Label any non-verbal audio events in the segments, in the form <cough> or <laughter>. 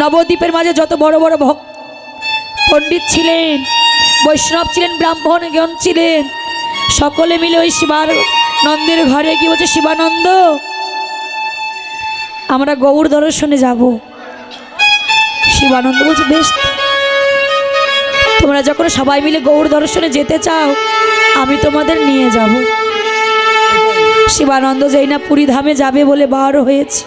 নবদ্বীপের মাঝে যত বড় বড় ভক্ত পণ্ডিত ছিলেন, বৈষ্ণব ছিলেন ব্রাহ্মণগণ ছিলেন, সকলে মিলে ওই শিবার নন্দের ঘরে কি বলছে, শিবানন্দ? আমরা গৌর দর্শনে যাব। শিবানন্দ বলছে, বেশ, তোমরা যখন সবাই মিলে গৌর দর্শনে যেতে চাও, আমি তোমাদের নিয়ে যাব। শিবানন্দ যেই না পুরী ধামে যাবে বলে বার হয়েছে।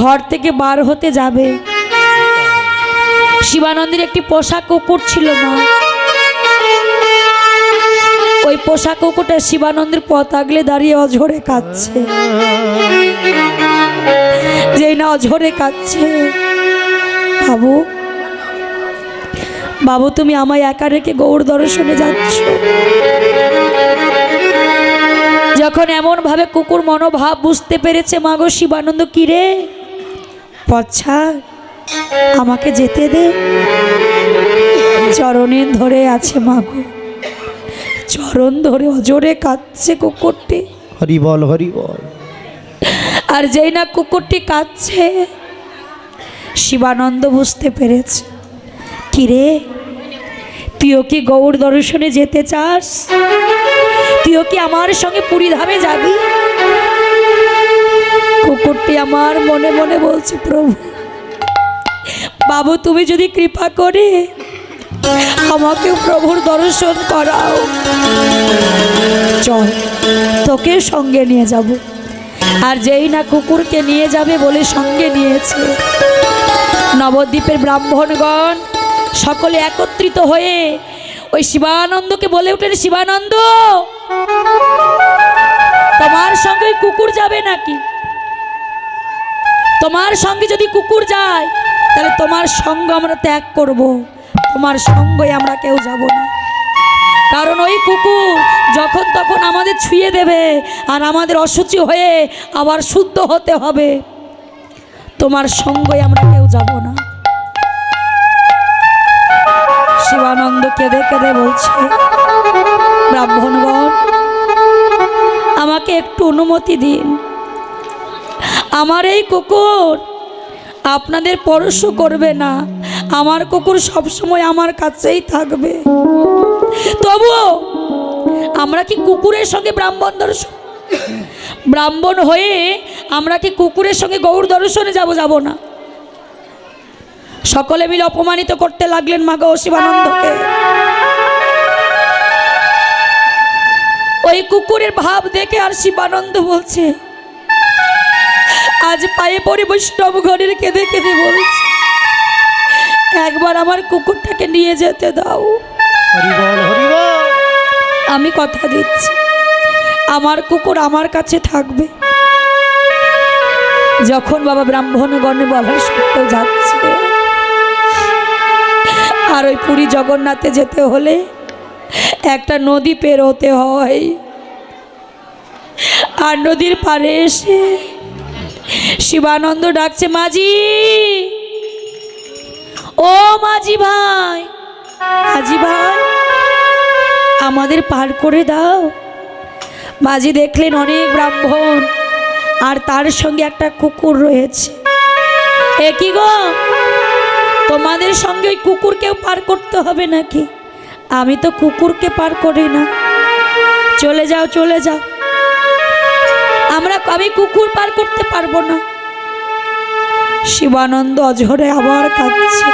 ঘর থেকে বার হতে যাবে। শিবানন্দের একটি পোষা কুকুর ছিল না ওই পোষা কুকুরটা শিবানন্দের পথ আগলে দাঁড়িয়ে অঝরে কাঁদছে। যেই না অঝরে কাঁদছে। বাবু বাবু, তুমি আমায় একা রেখে গৌর দর্শনে যাচ্ছ। যখন এমন ভাবে কুকুর মনোভাব বুঝতে পেরেছে মাগো শিবানন্দ, কিরে? পচ্ছা আমাকে যেতে দে। চরণে ধরে আছে মাগো চরণ ধরে অজরে কাঁদছে কুকুরটি। হরি বল হরি বল। আর যেই না কুকুরটি কাঁদছে শিবানন্দ বুঝতে পেরেছে। কিরে তুইও কি গৌর দর্শনে যেতে চাস? তুইও কি আমার সঙ্গে পুরী ধামে যাবি? কুকুরটি আমার মনে মনে বলছে, প্রভু, বাবু, তুমি যদি কৃপা করে আমাকেও প্রভুর দর্শন করাও। চল, তোকে সঙ্গে নিয়ে যাব। আর যেই না কুকুরকে নিয়ে যাবে বলে সঙ্গে নিয়েছে, নবদ্বীপের ব্রাহ্মণগণ সকলে একত্রিত হয়ে ওই শিবানন্দকে বলে উঠলেন, শিবানন্দ, তোমার সঙ্গে কুকুর যাবে নাকি? তোমার সঙ্গে যদি কুকুর যায়, তাহলে তোমার সঙ্গ আমরা ত্যাগ করব। তোমার সঙ্গে আমরা কেউ যাব না। কারণ ওই কুকুর যখন তখন আমাদের ছুঁয়ে দেবে আর আমাদের অসুচি হয়ে আবার শুদ্ধ হতে হবে। তোমার সঙ্গে আমরা কেউ যাব না। শিবানন্দ কেঁদে কেঁদে বলছে, ব্রাহ্মণগণ, আমাকে একটু অনুমতি দিন। আমার এই কুকুর আপনাদের পরশ করবে না। আমার কুকুর সবসময় আমার কাছেই থাকবে। তবুও আমরা কি কুকুরের সঙ্গে ব্রাহ্মণ দর্শন ব্রাহ্মণ হয়ে আমরা কি কুকুরের সঙ্গে গৌর দর্শনে যাব যাব না? সকলে মিলে অপমানিত করতে লাগলেন মা গৌ শিবানন্দকে। ওই কুকুরের ভাব দেখে আর শিবানন্দ বলছে আজ পায়ে পড়ে বৈষ্ণব ঘরের কেঁদে কেঁদে বলছে একবার আমার কুকুরটাকে নিয়ে যেতে দাও। আমি কথা দিচ্ছি আমার কুকুর আমার কাছে থাকবে। যখন বাবা ব্রাহ্মণগণে বলার সত্ত্বেও যাচ্ছে আর ওই পুরী জগন্নাথে যেতে হলে একটা নদী পেরোতে হয়। আর নদীর পাড়ে এসে শিবানন্দ ডাকছে, মাঝি! ও মাঝি ভাই মাঝি ভাই, আমাদের পার করে দাও। মাঝি দেখলেন অনেক ব্রাহ্মণ, আর তার সঙ্গে একটা কুকুর রয়েছে। এ কি গো? তোমাদের সঙ্গে ওই কুকুরকেও পার করতে হবে নাকি? আমি তো কুকুরকে পার করি না। চলে যাও চলে যাও। আমরা আমি কুকুর পার করতে পারব না। শিবানন্দ অঝরে আবার কাঁদছে।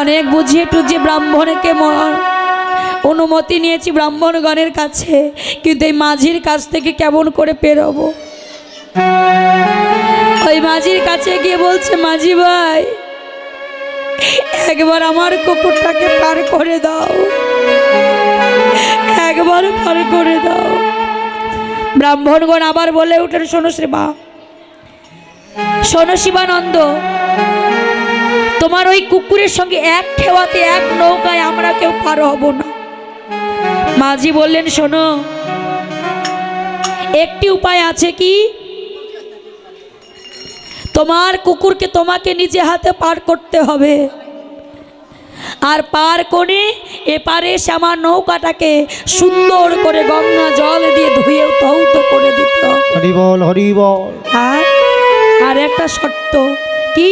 অনেক বুঝিয়ে টুঝিয়ে ব্রাহ্মণকে অনুমতি নিয়েছি ব্রাহ্মণগণের কাছে, কিন্তু এই মাঝির কাছ থেকে কেমন করে পেরোবো? ওই মাঝির কাছে গিয়ে বলছে, মাঝি ভাই, একবার আমার কুকুরটাকে পার করে দাও। একবার পার করে দাও। ব্রাহ্মণগণ আবার বলে উঠেন, শোনো শ্রীমা শোনো শিবানন্দ, তোমার ওই কুকুরের সঙ্গে এক ঠেওয়াতে এক নৌকায় আমরা কেউ পার হব না। মাঝি বললেন, শোনো, একটি উপায় আছে কি? তোমার কুকুরকে তোমাকে নিজে হাতে পার করতে হবে। আর পার করে এপারে এসে আমার নৌকাটাকে সুন্দর করে গঙ্গা জল দিয়ে ধুয়ে ধৌত করে দিতে। হবে হরি বল আর আর একটা একটা শর্ত কি?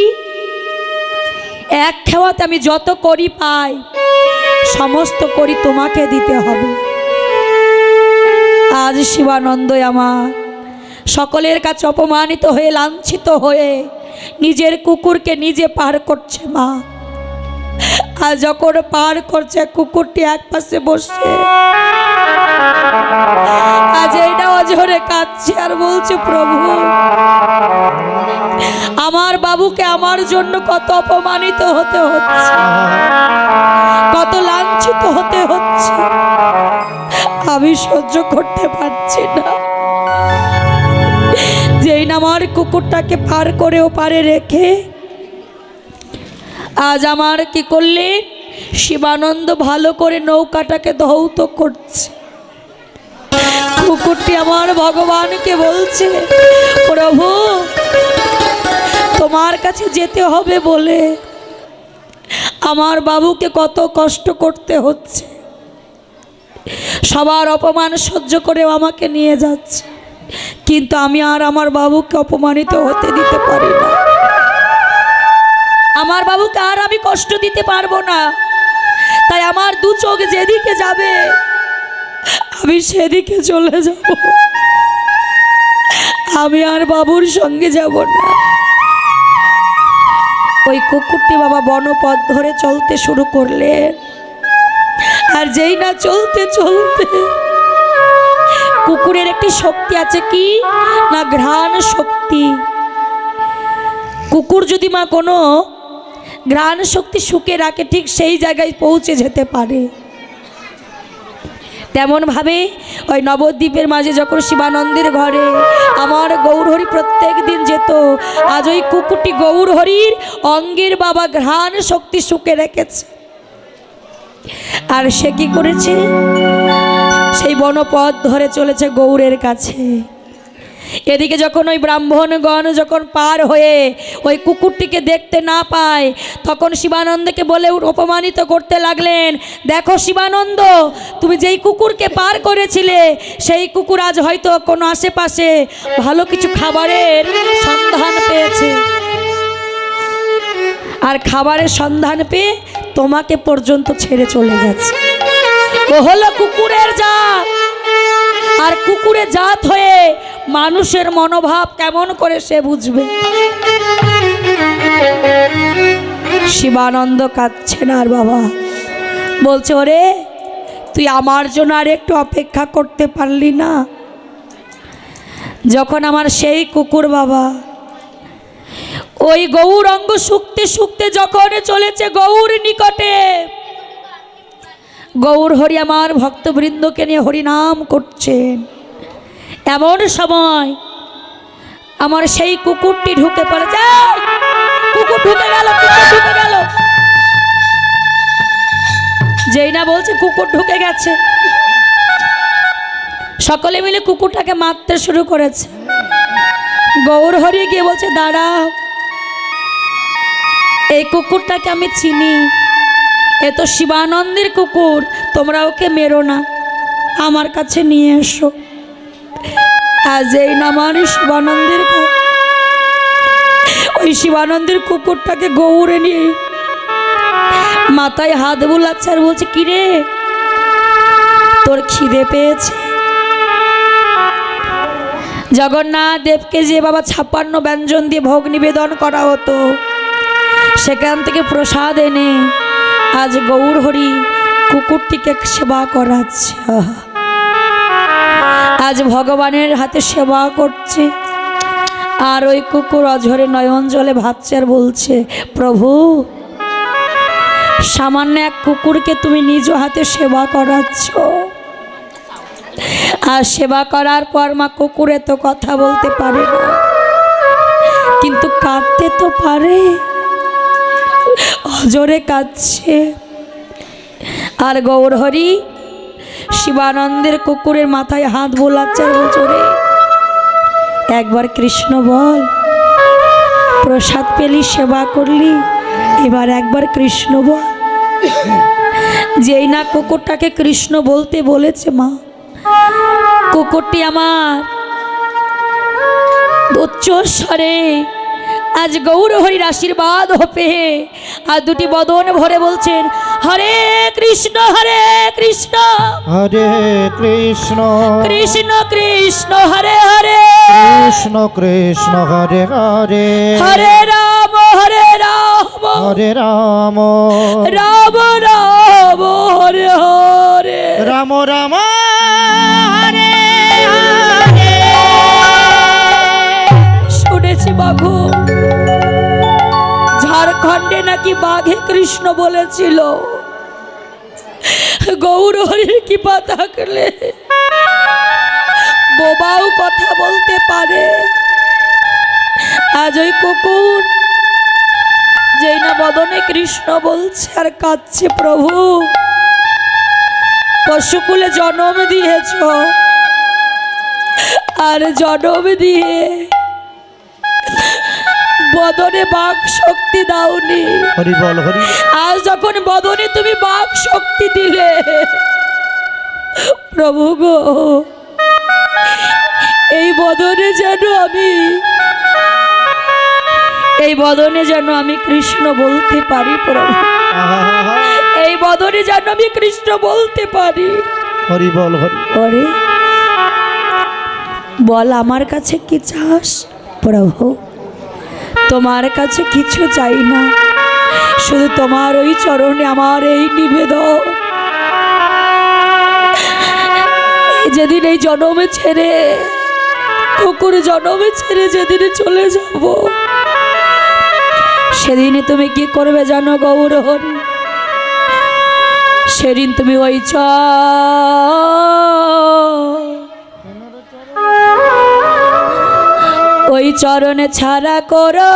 এক খেওয়াতে আমি যত করি পাই সমস্ত করি তোমাকে দিতে হবে। আজ শিবানন্দ আমার সকলের কাছে অপমানিত হয়ে লাঞ্ছিত হয়ে নিজের কুকুরকে নিজে পার করছে মা। আর যখন পার করছে, কুকুরটি এক পাশে বসে আজ এইটা অজরে কাঁদছে আর বলছে, প্রভু, আমার বাবুকে আমার জন্য কত অপমানিত হতে হচ্ছে। কত লাঞ্ছিত হতে হচ্ছে। আমি সহ্য করতে পারছি না। যেই না আমার কুকুরটাকে পার করে ওপারে রেখে আজ আমার কি করলে? শিবানন্দ ভালো করে নৌকাটাকে ধৌত করছে। কুকুরটি আমার ভগবানকে বলছে, প্রভু, তোমার কাছে যেতে হবে বলে আমার বাবুকে কত কষ্ট করতে হচ্ছে। সবার অপমান সহ্য করেও আমাকে নিয়ে যাচ্ছে। কিন্তু আমি আর আমার বাবুকে অপমানিত হতে দিতে পারি না। আমার বাবুকে আর আমি কষ্ট দিতে পারব না। তাই আমার দু চোখ যেদিকে যাবে, আমি সেদিকে চলে যাব। আমি আর বাবুর সঙ্গে যাব না। ওই কুকুরটি বাবা বনপথ ধরে চলতে শুরু করলে, আর যেই না চলতে চলতে কুকুরের একটি শক্তি আছে কি? না ঘ্রাণ শক্তি। কুকুর যদি মা কোনো ঘ্রাণ শক্তি শুকে রাখে, ঠিক সেই জায়গায় পৌঁছে যেতে পারে। তেমনভাবে ওই নবদ্বীপের মাঝে যখন শিবানন্দের ঘরে আমার গৌরহরি প্রত্যেক দিন যেত, আজ ওই কুকুরটি গৌরহরির অঙ্গের বাবা ঘ্রাণ শক্তি শুকে রেখেছে। আর সে কি করেছে? সেই বনপথ ধরে চলেছে গৌরের কাছে। এদিকে যখন ওই ব্রাহ্মণগণ যখন পার হয়ে ওই কুকুরটিকে দেখতে না পায়, তখন শিবানন্দকে বলে অপমানিত করতে লাগলেন। দেখো শিবানন্দ, তুমি যেই কুকুরকে পার করেছিলে, সেই কুকুর আজ হয়তো কোনো আশেপাশে ভালো কিছু খাবারের সন্ধান পেয়েছে। আর খাবারের সন্ধান পেয়ে তোমাকে পর্যন্ত ছেড়ে চলে গেছে। ও হলো কুকুরের জাত। আর কুকুরে জাত হয়ে মানুষের মনোভাব কেমন করে সে বুঝবে? শিবানন্দ কাঁদছে না আর বাবা। বলছে, ওরে, তুই আমার জন্য আর একটু অপেক্ষা করতে পারলি না। যখন আমার সেই কুকুর বাবা, ওই গৌরঙ্গ শুকতে শুকতে যখন চলেছে গৌর নিকটে, গৌর হরি আমার ভক্তবৃন্দকে নিয়ে হরিনাম করছেন। এমন সময় আমার সেই কুকুরটি ঢুকে পড়ে যায় কুকুর ঢুকে গেল, কুকুর ঢুকে গেল। যেই না বলছে কুকুর ঢুকে গেছে। সকলে মিলে কুকুরটাকে মারতে শুরু করেছে। গৌর হরি গিয়ে বলছে, দাঁড়াও। এই কুকুরটাকে আমি চিনি। এ তো শিবানন্দের কুকুর, তোমরা ওকে মেরো না। আমার কাছে নিয়ে এসো। আজ এই নামার শিবানন্দের ওই শিবানন্দের কুকুরটাকে গৌরে নিয়ে মাথায় হাত বুলাচ্ছে আর বলছে, কিরে, তোর খিদে পেয়েছে জগন্নাথ দেবকে যে বাবা ছাপ্পান্ন ব্যঞ্জন দিয়ে ভোগ নিবেদন করা হতো, সেখান থেকে প্রসাদ এনে আজ গৌর হরি কুকুরটিকে সেবা করাচ্ছে। আজ ভগবানের হাতে সেবা করছে। আর ওই কুকুর অঝরে নয়ন জলে ভাবছে আর বলছে, প্রভু, সামান্য এক কুকুরকে তুমি নিজ হাতে সেবা করাচ্ছ। আর সেবা করার পর মা কুকুরে তো কথা বলতে পারে না, কিন্তু কাঁদতে তো পারে। অজরে কাঁদছে। আর গৌরহরি শিবানন্দের কুকুরের মাথায় হাত বোলাচ্ছে আর বলছে "ওরে, একবার কৃষ্ণ বল প্রসাদ পেলি সেবা করলি এবার একবার কৃষ্ণ বল। যেই না কুকুরটাকে কৃষ্ণ বলতে বলেছে মা কুকুরটি আমার উচ্চ স্বরে আজ গৌর হরির আশীর্বাদ হবে আর দুটি বদন ভরে বলছেন হরে কৃষ্ণ হরে কৃষ্ণ। হরে কৃষ্ণ। কৃষ্ণ কৃষ্ণ হরে হরে। কৃষ্ণ কৃষ্ণ হরে হরে। হরে রাম হরে রাম। হরে রাম। রাম রাম হরে হরে। রাম রাম হরে শুনেছি বাঘু ঝাড়খণ্ডে নাকি বাঘে কৃষ্ণ বলেছিল। গৌর হরির কৃপা থাকলে বোবাও কথা বলতে পারে। আজ ওই কুকুর যেই না বদনে কৃষ্ণ বলছে আর কাঁদছে প্রভু। পশুকুলে জন্ম দিয়েছ। আর জন্ম দিয়ে বদনে বাক শক্তি দাওনি। হরি বল হরি। আজ যখন বদনে তুমি বাক শক্তি দিলে প্রভু গো এই বদনে যেন আমি এই বদনে যেন আমি কৃষ্ণ বলতে পারি প্রভু। এই বদনে যেন আমি কৃষ্ণ বলতে পারি। হরি বল হরি। বল আমার কাছে কি চাস প্রভু? তোমার কাছে কিছু চাই না। শুধু তোমার ওই চরণে আমার এই নিবেদন। যেদিন এই জনমে ছেড়ে, কুকুর জনমে ছেড়ে যেদিনে চলে যাব, সেদিনে তুমি কি করবে জানো গৌর সেদিন তুমি ওই চ ওই চরণে ছাড়া করো।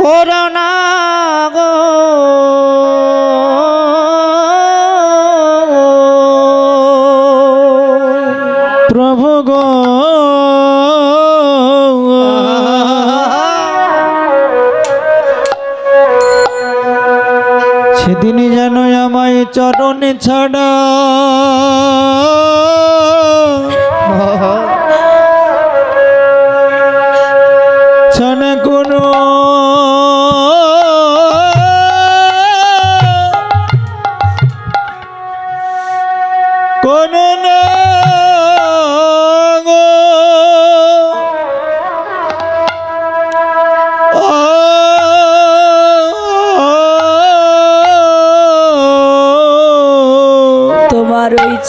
করোনা গো। প্রভু গো। সেদিনই যেন আমায় চরণে ছাড়া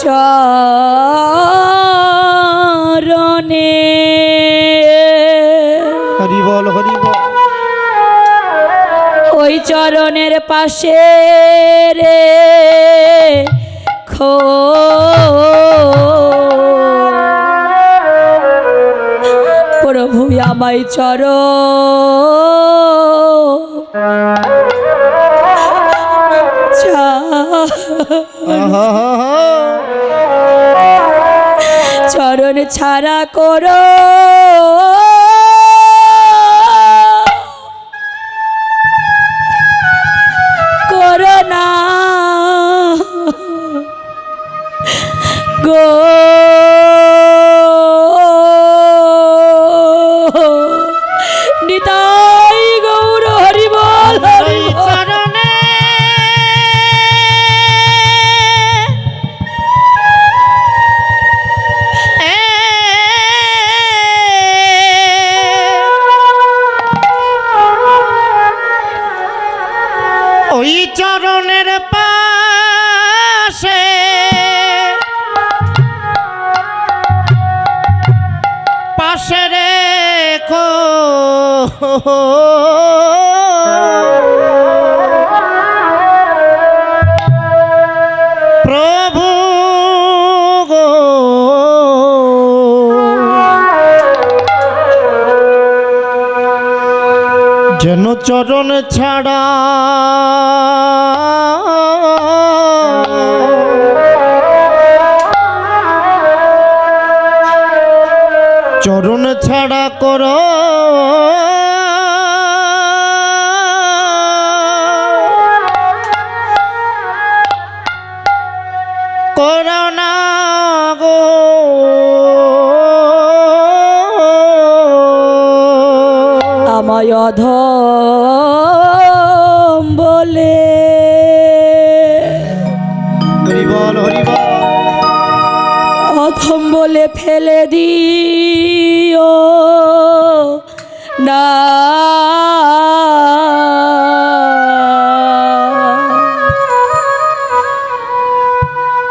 চরণে। হরি বল হরি বল। ওই চরণের পাশে রে খো। প্রভু আমায় চর চরণ ছাড়া করো। প্রভু গো। যেন চরণ ছাড়া চরণ ছাড়া কর। আমায় অধম বলে। অধম বলে ফেলে দিও না।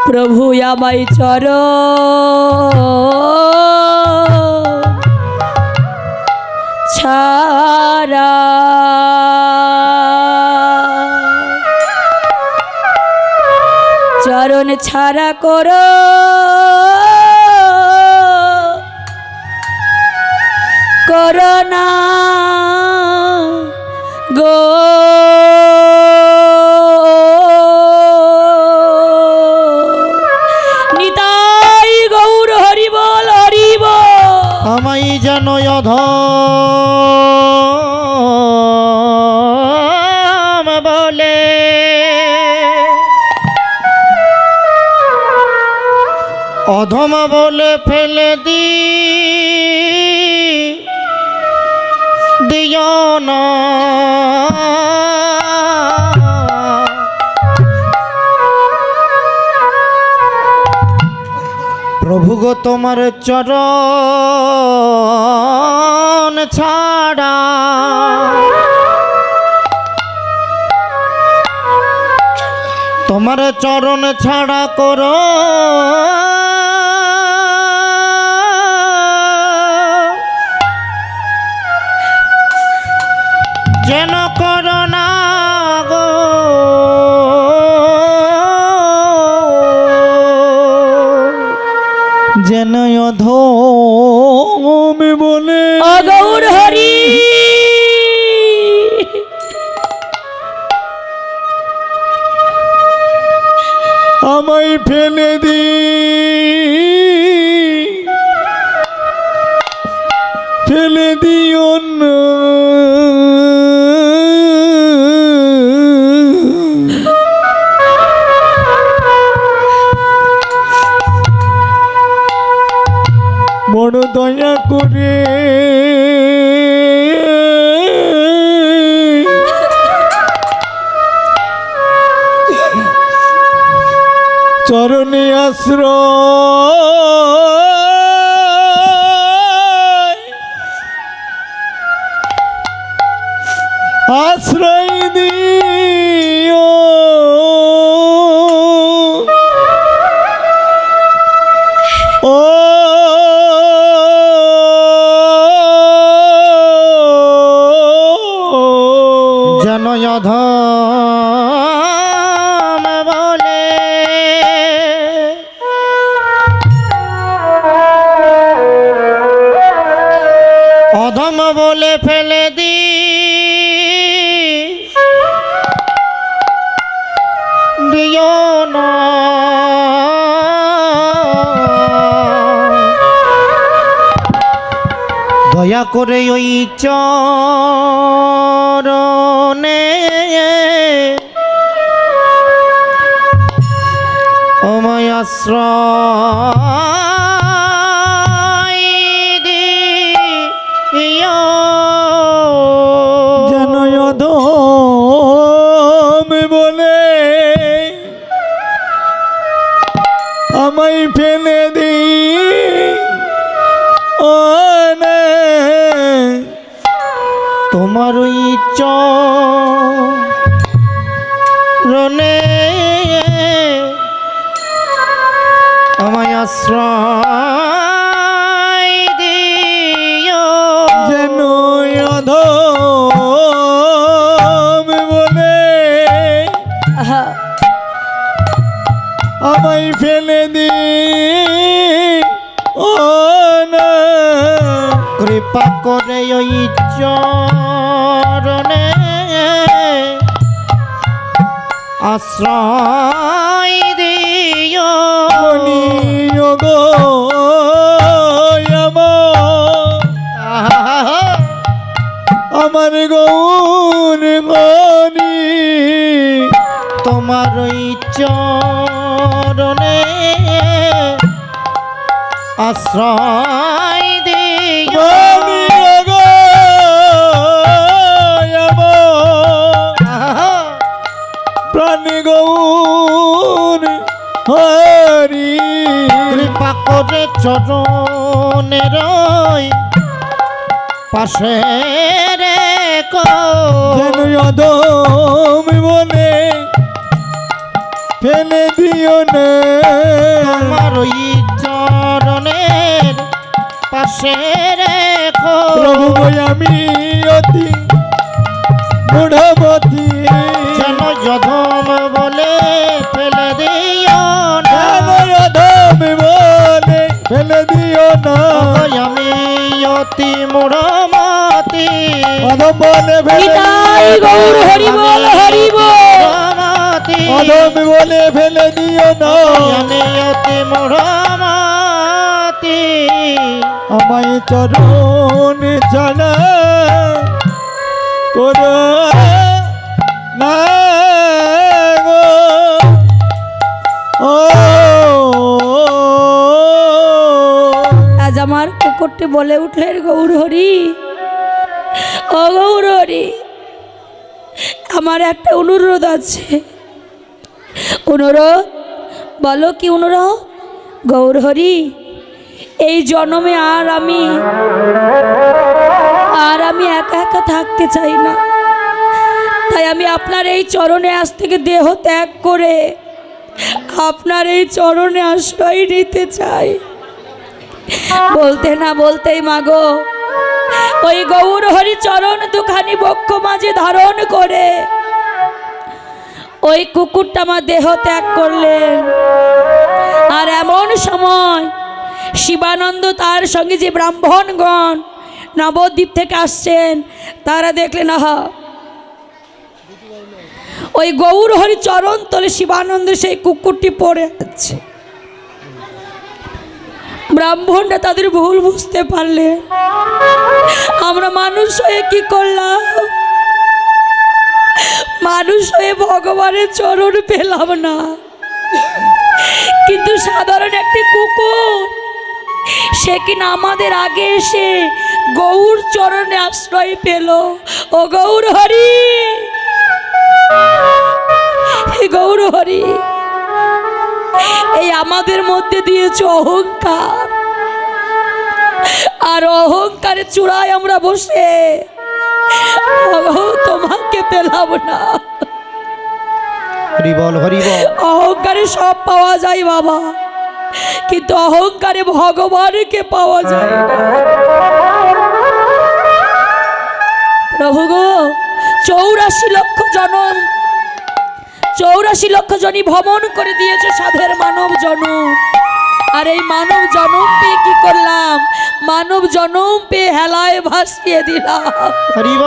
প্রভু আমায় চর ছাড়া চরণ ছাড়া করো। করোনা দি তোমার চরণ ছাড়া তোমার চরণ ছাড়া করো। যেন করোনা গো। যেন অধমে বলে অগৌর হরি। আমায় ফেলে দি। ফেলে দিও দয়া করে ওই চরণে আশ্রয় দিও। গো আমার গৌর মনি। তোমার চরণে আশ্রয় হরি। কৃপা করে চরণের পাশে যেন অদম বলে ফেলে দিও না। আমার ওই চরণের পাশে রেখো। প্রভু আমি অতি বুড়বতী যেন যধম বলে না আমি অতি মুড়মতি। অদম বলে ফেলে নিতাই দিও না। গৌর হরি বল হরি বল। অদম বলে ফেলে দিও না। আমি অতি মুড়মতি। আমায় চরণ ছাড়া তোর কুকুরটি বলে উঠলেন, গৌর হরি, ও গৌর হরি, আমার একটা অনুরোধ আছে। অনুরোধ? বলো কি অনুরোধ? গৌর হরি, এই জন্মে আর আমি আর আমি একা একা থাকতে চাই না। তাই আমি আপনার এই চরণে আজ থেকে দেহ ত্যাগ করে আপনার এই চরণে আশ্রয় নিতে চাই। <laughs> বলতে না বলতেই মাগো, ওই গৌর হরি চরণ দুখানি বক্ষ মাঝে ধারণ করে, ওই কুকুরটা আমার দেহ ত্যাগ করলেন। আর এমন সময় শিবানন্দ তার সঙ্গে যে ব্রাহ্মণগণ নবদ্বীপ থেকে আসছেন, তারা দেখলেন, আহা! ওই গৌর হরি চরণ তলে শিবানন্দ সেই কুকুরটি পড়ে আছে। ব্রাহ্মণরা তাদের ভুল বুঝতে পারলে আমরা মানুষ হয়ে কি করলাম? মানুষ হয়ে ভগবানের চরণ পেলাম না। কিন্তু সাধারণ একটি কুকুর, সে কিনা আমাদের আগে এসে গৌর চরণে আশ্রয় পেল। ও গৌর হরি! গৌর হরি! এই আমাদের মধ্যে দিয়েছে অহংকার। আর অহংকারে চূড়ায় আমরা বসে তোমাকে পেলাম না। অহংকারে সব পাওয়া যায় বাবা কিন্তু অহংকারে ভগবানকে পাওয়া যায় না। প্রভু গো চৌরাশি লক্ষ জনম চৌরাশি লক্ষ জনই ভ্রমণ করে দিয়েছে সাধের মানব জনম। আর এই মানব জনম পেয়ে কি করলাম? মানব জনম পেয়ে হেলায় ভাসিয়ে দিলাম।